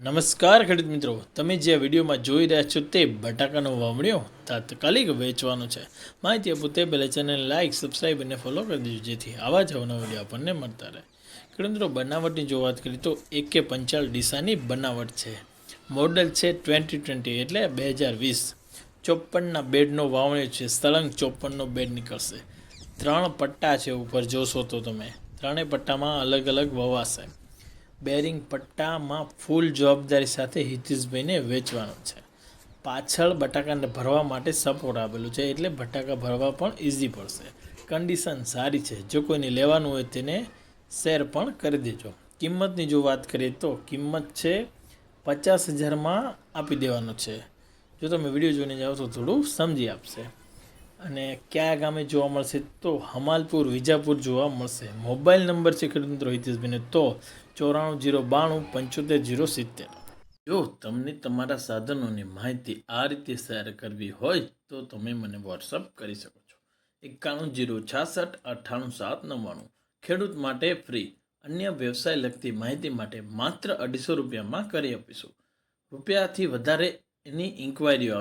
નમસ્કાર ખેડૂત મિત્રો. તમે જે વિડીયોમાં જોઈ રહ્યા છો તે બટાકાનો વાવણીઓ તાત્કાલિક વેચવાનો છે. માહિતી આપું તે પહેલાં ચેનલ લાઇક સબસ્ક્રાઈબ અને ફોલો કરી દેજો, જેથી આવા જ અવનવા વીડિયો આપણને મળતા રહે. ખેડૂત મિત્રો, બનાવટની જો વાત કરીએ તો એકે પંચાલ ડીસાની બનાવટ છે. મોડલ છે ટ્વેન્ટી ટ્વેન્ટી એટલે બે હજાર વીસ. ચોપ્પનના બેડનો વાવણી છે. સળંગ ચોપ્પનનો બેડ નીકળશે. ત્રણ પટ્ટા છે ઉપર જોશો તો તમે. ત્રણેય પટ્ટામાં અલગ અલગ વવાશે. બેરિંગ પટ્ટામાં ફૂલ જવાબદારી સાથે હિતેશભાઈને વેચવાનો છે. પાછળ બટાકાને ભરવા માટે સપોર્ટ આપેલું છે એટલે બટાકા ભરવા પણ ઇઝી પડશે. કન્ડિશન સારી છે. જો કોઈને લેવાનું હોય તેને શેર પણ કરી દેજો. કિંમતની જો વાત કરીએ તો કિંમત છે પચાસ હજારમાં આપી દેવાનો છે. જો તમે વીડિયો જોઈને જાઓ તો થોડું સમજી આપશે. અને કયા ગામે જોવા મળશે તો હમાલપુર, વિજાપુર જોવા મળશે. મોબાઈલ નંબર છે ખેડૂત મિત્રો હિતેશભાઈને, તો ચોરાણું જીરો બાણું પંચોતેર જીરો સિત્તેર. જો તમને તમારા સાધનોની માહિતી આ રીતે શેર કરવી હોય તો તમે મને વોટ્સઅપ કરી શકો છો. એકાણું જીરો છાસઠ અઠ્ઠાણું સાત નવ્વાણું. ખેડૂત માટે ફ્રી. અન્ય વ્યવસાય લગતી માહિતી માટે માત્ર અઢીસો રૂપિયામાં કરી આપીશું. રૂપિયાથી વધારે એની ઇન્ક્વાયરીઓ